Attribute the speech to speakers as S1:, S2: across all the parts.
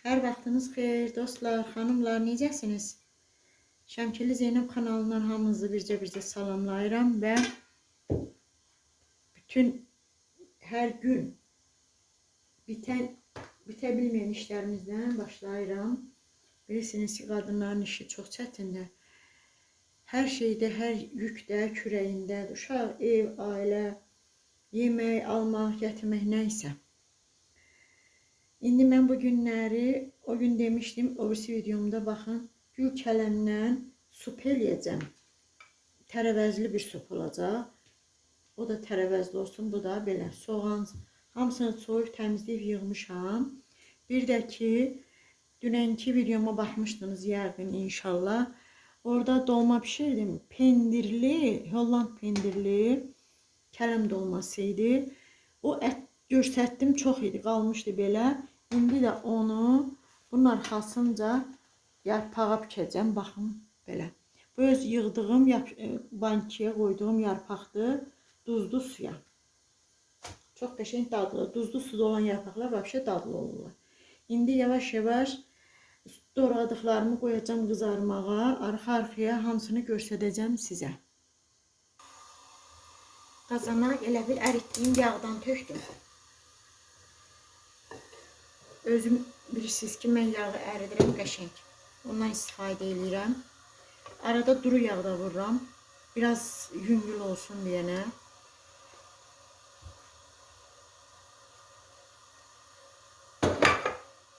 S1: Hər vaxtınız xeyir, dostlar, xanımlar, necəsiniz? Şəmkirli Zeynəb kanalından hamınızı bircə-bircə salamlayıram və bütün hər gün bitən bitə bilməyən işlərimizdən başlayıram. Bilirsiniz ki, qadınların işi çox çətindir. Hər şeydə, hər yükdə, kürəyindədir. Uşaq, ev, ailə, yemək, almaq, gətirmək nə isə. İndi mən bu günləri, o gün demişdim, birisi videomda baxın, gül kələmdən sup eləyəcəm. Tərəvəzli bir sup olacaq. O da tərəvəzli olsun, bu da belə. Soğan, hamısını soyub təmizləyib yığmışam. Bir də ki, dünənki videoma baxmışdınız yəqin inşallah. Orada dolma pişirdim. Pendirli, Holland pendirli kələm dolması idi. O ət göstərdim çox idi, qalmışdı belə. İndi də onu bunun arxasınca yarpağa bükəcəm. Baxın belə. Bu öz yığdığım e, bankaya qoyduğum yarpaqdır. Duzlu suya. Çox qəşəng dadlı. Duzlu suda olan yarpaqlar vəbşə dadlı olurlar. İndi yavaş-yavaş doğradıqlarımı qoyacağam qızarmağa. Arxa-arxaya hamısını göstərəcəm sizə. Qazana elə bir əritdiyim yağdan tökdüm. Özüm bilirsiniz ki, mən yağı əridirəm qəşəng. Ondan istifadə edirəm. Arada duru yağ da vururam. Biraz yüngül olsun deyənə.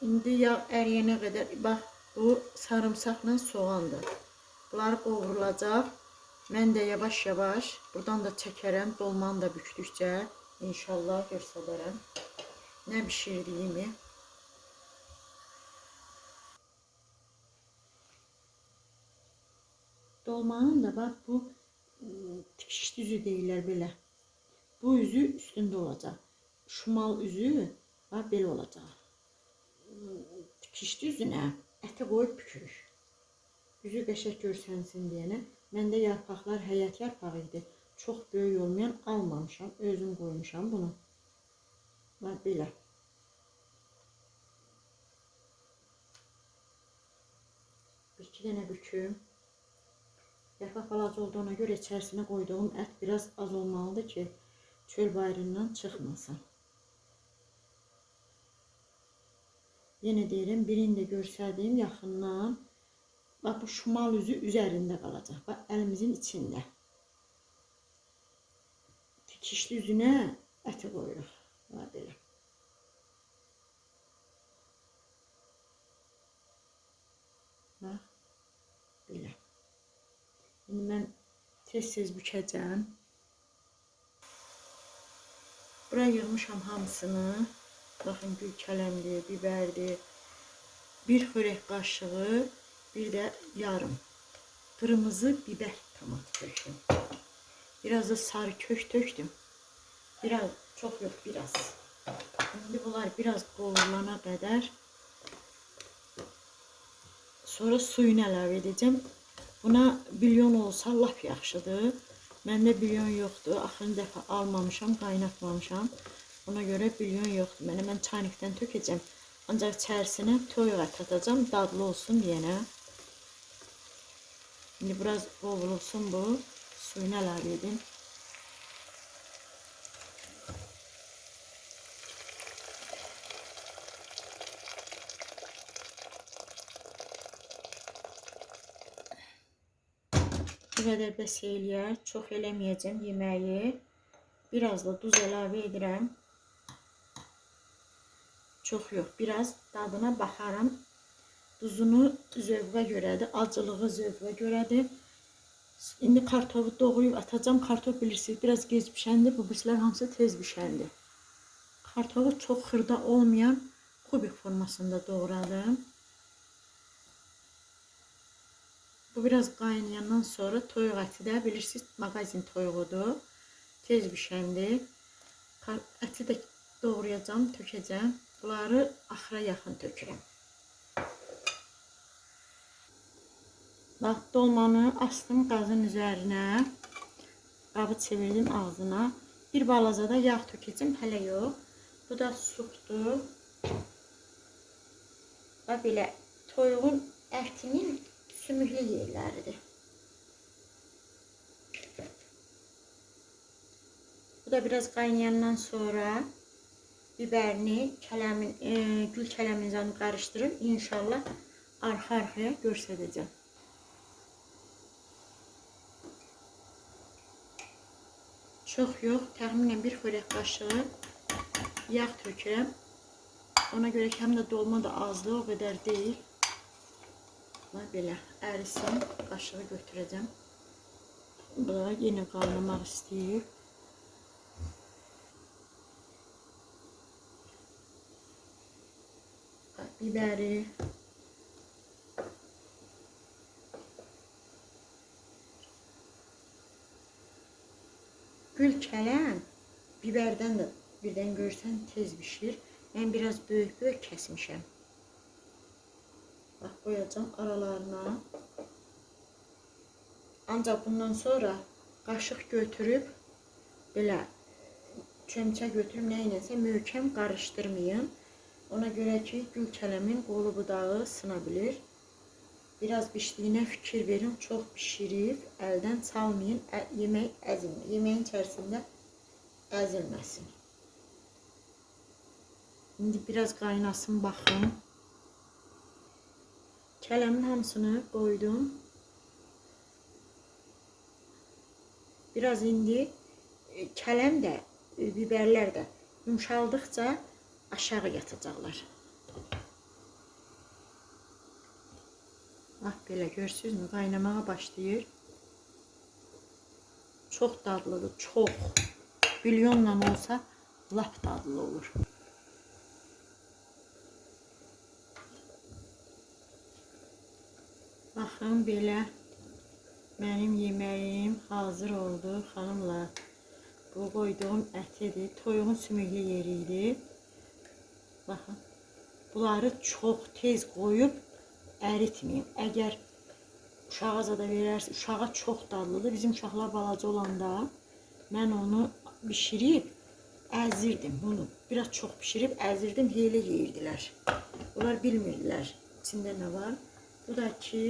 S1: İndi yağ əriyənə qədər bax bu sarımsaqla soğandır. Bunlar qovrulacaq. Mən də yavaş-yavaş buradan da çəkərəm. Dolmanı da bükdükcə inşallah göstərərəm. Nə bişirdiyimi. Dolmanın da bak bu ıı, tikiş düzü deyirlər belə. Bu üzü üstündə olacaq. Şumal üzü bax belə olacaq. Iı, Tikiş düzünə əti qoyub bükürük. Üzü qəşəng görsənsin deyənə. Məndə yarpaqlar həyət yarpağı idi. Çox böyük olmayan almamışam. Özüm qoymuşam bunu. Bax belə. Bir iki dənə büküm. Yarpaq balaca olduğuna göre içerisine koyduğum et biraz az olmalıdır ki çöl bayrından çıkmasın. Yine deyirəm, birini də görsədiyim yaxından bax bu şumal üzü üzərində qalacaq. Bax əlimizin içində. Tikişli üzünə əti qoyuruq. Bax belə. Bax belə. İndi mən tez-tez bükəcəm. Bura yığmışam hamısını. Baxın gül kələmdir, bibərdir. Bir xörək qaşığı, bir də yarım qırmızı biber tomat tökdüm. Biraz da sarı kök tökdüm. Biraz, çox yox, biraz. İndi bunlar biraz qovrulana qədər sonra suyunu əlavə edəcəm. Buna bilyon olsa lap yaxşıdır. Məndə bilyon yoxdur. Axırıncı dəfə almamışam, qaynatmamışam. Buna görə bilyon yoxdur. Mənə mən çaynikdən tökəcəm. Ancaq içərisinə toyuq ət atacağam, dadlı olsun deyənə. İndi biraz qovrulsun bu. Suyunu əlavə edin. Bu qədər bəs eləyər. Çox eləməyəcəm yeməyi. Biraz da duz əlavə edirəm. Çox yox, biraz dadına baxaram. Duzunu zövqə görədir, acılığı zövqə görədir. İndi kartofu doğrayıb atacağım. Kartof bilirsiniz, biraz gec bişəndi. Bu birisilər hamısı tez bişəndi. Kartofu çox xırda olmayan kubik formasında doğradım. Bu biraz qaynayandan sonra toyuq əti də bilirsiniz mağazin toyuğudur. Tez bişəndi. Kar- Əti də doğrayacağam, tökəcəm. Bunları axıra yaxın tökürəm. Bax dolmanı astım qazın üzərinə. Qabı çevirdim ağzına. Bir balaca da yağ tökəcəm, hələ yox. Bu da supdur. Və belə toyuğun ətinin sümüklü yerləridir. Bu da biraz qaynayandan sonra biberini, kələmin, e, gül kələminizəni qarışdırıb inşallah arxa-arxaya göstərəcəm. Çox yox, təxminən bir xörək qaşığı yağ tökürəm. Ona görə ki, həm də dolma da azdır, o qədər deyil. Bax belə ərisin, qaşığı götürəcəm. Bu da yenə qaynamaq istəyir. Bax, Biberi. Gül kələm biberdən də birdən görsən tez bişir. Mən biraz böyük-böyük kəsmişəm. Bax qoyacağam aralarına. Ancaq bundan sonra qaşıq götürüb belə çömçə götürüb nə iləsə möhkəm qarışdırmayın. Ona görə ki, gül kələmin qolu budağı sına. Biraz bişdiyinə fikir verin. Çox bişirib əldən salmayın. Ə yemək əzilmir. Yeməyin içərisində əzilməsin. İndi biraz qaynasın baxın. Kələmin hamısını qoydum. Biraz indi e, kələm də, e, biberlər də yumşaldıqca aşağı yatacaqlar. Bax belə görürsünüzmü? Qaynamağa başlayır. Çox dadlıdır, çox. Bilyonla olsa lap dadlı olur. Baxın belə mənim yeməyim hazır oldu xanımlar. Bu qoyduğum ətidir. Toyuğun sümüklü yeri idi. Baxın. Bunları çox tez qoyub əritməyin. Əgər uşağa zada verərsə, uşağa çox dadlıdır. Bizim uşaqlar balaca olanda mən onu bişirib əzirdim bunu. Biraz çox bişirib əzirdim, heylə yeyirdilər. Onlar bilmirdilər içində nə var. Bu da ki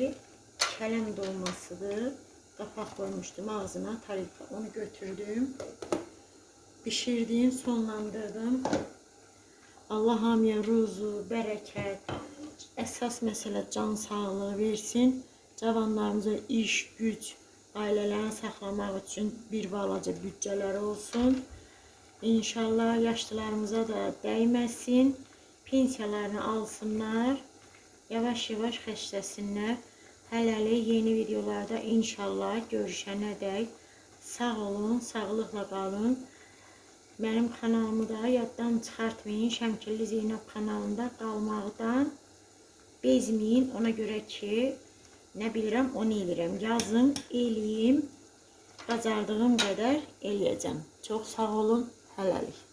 S1: kələm dolmasıdır. Qapaq koymuştum ağzına tarife. Onu götürdüm. Pişirdim, sonlandırdım. Allah hamıya ruzu, bərəkət, əsas məsələ can sağlığı versin. Cavanlarımıza iş, güc, ailələrini saxlamaq üçün bir balaca büdcələri olsun. İnşallah yaşlılarımıza da dəyməsin. Pensiyalarını alsınlar. Yavaş-yavaş xəstəsinlər. Hələlik yeni videolarda inşallah görüşənə dək sağ olun, sağlıqla qalın. Mənim kanalımı da yaddan çıxartmayın. Şəmkirli Zeynəb kanalında qalmaqdan bezməyin. Ona görə ki, nə bilirəm, onu eləyirəm. Yazın, eləyim. Bacardığım qədər eləyəcəm. Çox sağ olun. Hələlik.